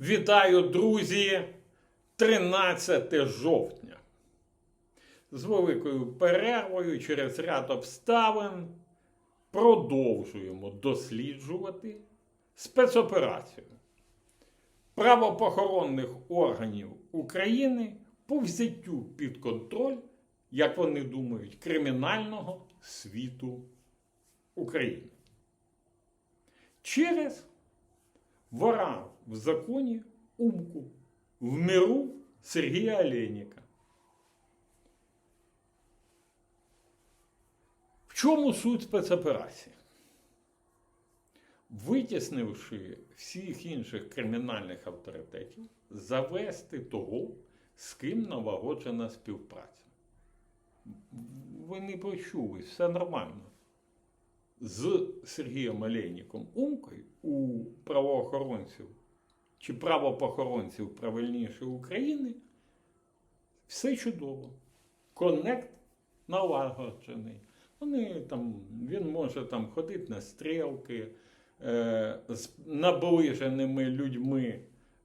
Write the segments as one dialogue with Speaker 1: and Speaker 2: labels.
Speaker 1: Вітаю, друзі! 13 жовтня. З великою перервою через ряд обставин продовжуємо досліджувати спецоперацію правоохоронних органів України по взяттю під контроль, як вони думають, кримінального світу України. Через вора в законі Умку в миру Сергія Олейника. В чому суть спецоперації? Витіснивши всіх інших кримінальних авторитетів, завести того, з ким налагоджена співпраця. Ви не почули, все нормально з Сергієм Олейніком Умкою у правоохоронців чи правопохоронців правильніше України все чудово. Коннект налагоджений. Вони там, він може там ходити на стрілки е, з наближеними людьми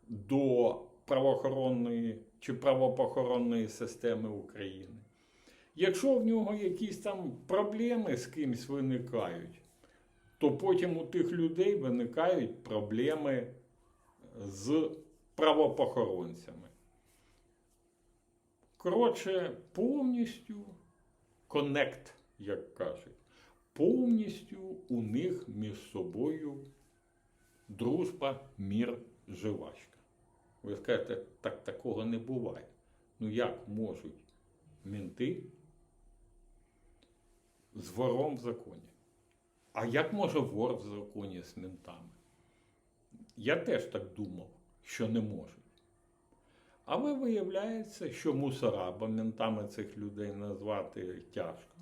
Speaker 1: до правоохоронної чи правопохоронної системи України. Якщо в нього якісь там проблеми з кимсь виникають, то потім у тих людей виникають проблеми з правопохоронцями. Коротше, повністю коннект, як кажуть, повністю у них між собою дружба, мір, живачка. Ви скажете, так такого не буває. Ну як можуть мінти з вором в законі? А як може вор в законі з ментами? Я теж так думав, що не можуть. Але виявляється, що мусора, бо ментами цих людей назвати тяжко,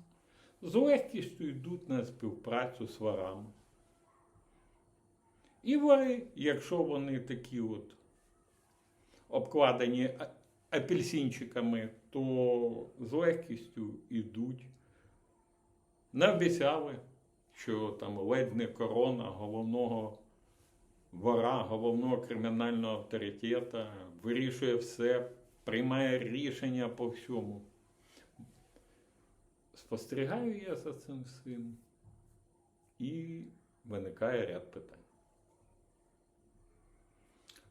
Speaker 1: з легкістю йдуть на співпрацю з ворами. І вори, якщо вони такі от обкладені апельсинчиками, то з легкістю йдуть. Наобіцяли, що там ледь не корона головного вора, головного кримінального авторитета, вирішує все, приймає рішення по всьому. Спостерігаю я за цим всім, і виникає ряд питань.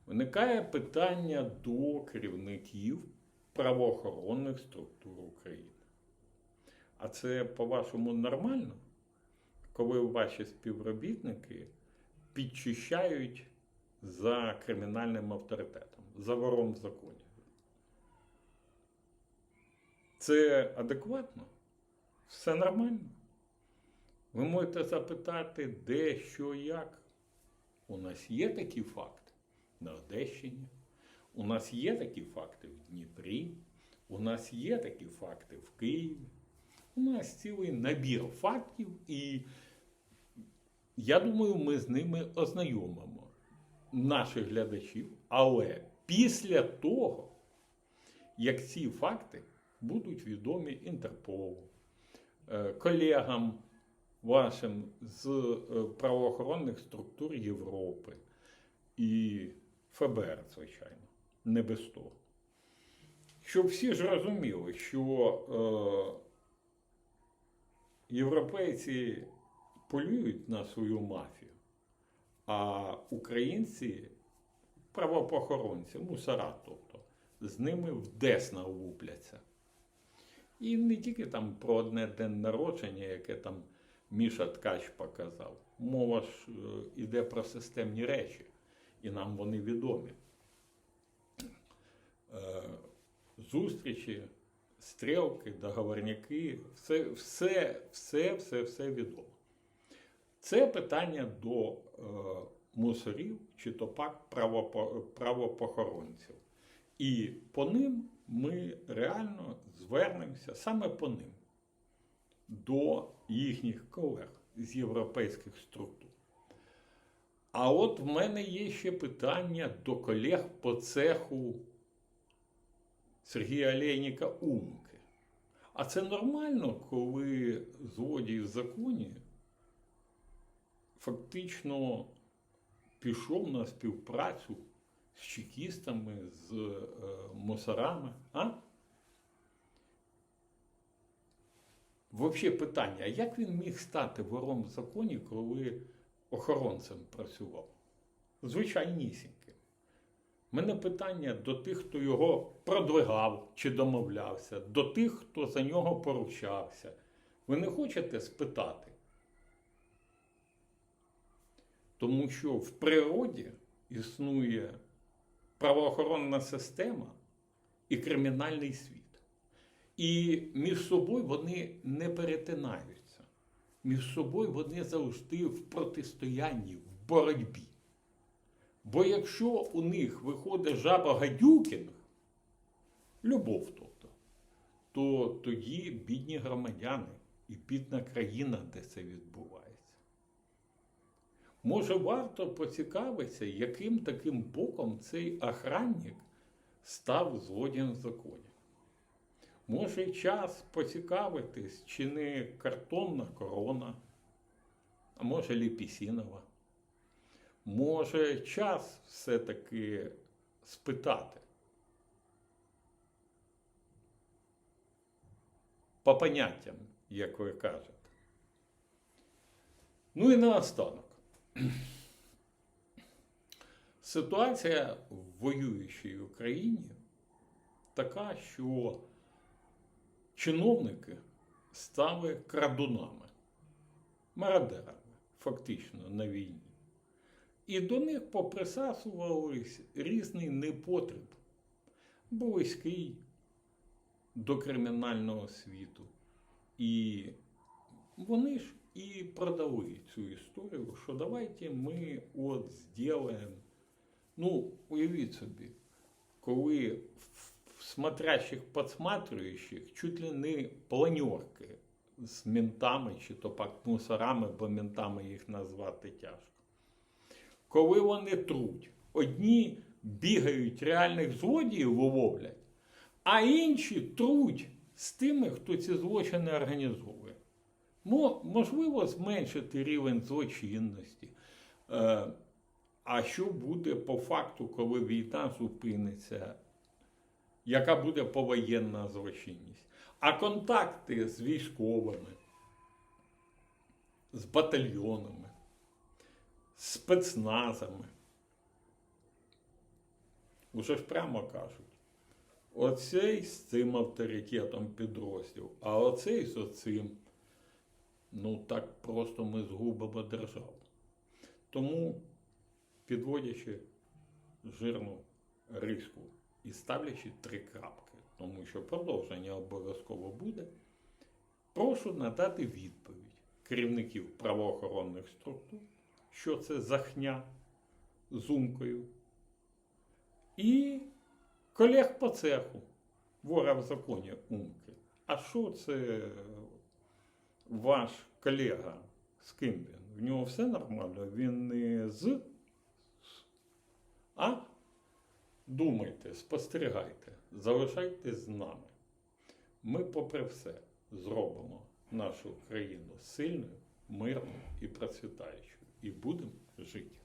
Speaker 1: Виникає питання до керівників правоохоронних структур України. А це, по-вашому, нормально, коли ваші співробітники підчищають за кримінальним авторитетом, за вором в законі? Це адекватно? Все нормально? Ви можете запитати, де, що, як. У нас є такі факти на Одещині, у нас є такі факти в Дніпрі, у нас є такі факти в Києві. У нас цілий набір фактів, і я думаю, ми з ними ознайомимо наших глядачів. Але після того, як ці факти будуть відомі Інтерполу, е, колегам вашим з е, правоохоронних структур Європи і ФБР, звичайно, не без того. Щоб всі ж розуміли, що е, європейці полюють на свою мафію, а українці, правопохоронці, мусора, тобто, з ними в десна влупляться. І не тільки там про одне день народження, яке там Міша Ткач показав. Мова ж е, іде про системні речі, і нам вони відомі. Е, Зустрічі, стрілки, договорняки, все, все, все, все, все відомо. Це питання до е, мусорів чи то пак правопо- правопохоронців. І по ним ми реально звернемося саме по ним до їхніх колег з європейських структур. А от в мене є ще питання до колег по цеху Сергія Олейніка Умки. А це нормально, коли злодій в законі фактично пішов на співпрацю з чекістами, з е, мусорами. А? Взагалі питання, а як він міг стати вором в законі, коли охоронцем працював? Звичайнісіньким. Мене питання до тих, хто його продвигав чи домовлявся, до тих, хто за нього поручався. Ви не хочете спитати? Тому що в природі існує правоохоронна система і кримінальний світ. І між собою вони не перетинаються. Між собою вони завжди в протистоянні, в боротьбі. Бо якщо у них виходить жаба гадюкін, любов тобто, то тоді бідні громадяни і бідна країна, де це відбувається. Може, варто поцікавитися, яким таким боком цей охранник став злодієм в законі. Може, час поцікавитись, чи не картонна корона, а може ліпісінова. Може, час все-таки спитати. По поняттям, як ви кажете. Ну і наостанок. Ситуація в воюючій Україні така, що чиновники стали крадунами, мародерами, фактично на війні. І до них поприсасувались різний непотріб, близький до кримінального світу. І вони ж і продали цю історію, що давайте ми от зробимо. Ну, уявіть собі, коли в смотрящих подсматривающих чуть ли не планерки з ментами чи то пак мусорами, бо ментами їх назвати тяжко. Коли вони труть, одні бігають реальних злодіїв виловлять, а інші труть з тими, хто ці злочини організовує. Мо- Можливо, зменшити рівень злочинності. Е, А що буде по факту, коли війна зупиниться? Яка буде повоєнна злочинність? А контакти з військовими, з батальйонами, спецназами. Уже ж прямо кажуть. Оцей з цим авторитетом підрозділ, а оцей з оцим. Ну так просто ми згубимо державу. Тому, підводячи жирну риску і ставлячи три крапки, тому що продовження обов'язково буде, прошу надати відповідь керівників правоохоронних структур, що це за хня з умкою, і колег по цеху, вора в законі умки. А що це ваш колега? З ким він? В нього все нормально? Він не з. А? Думайте, спостерігайте, залишайтесь з нами. Ми, попри все, зробимо нашу країну сильною, мирною і процвітаючою. І будемо жити.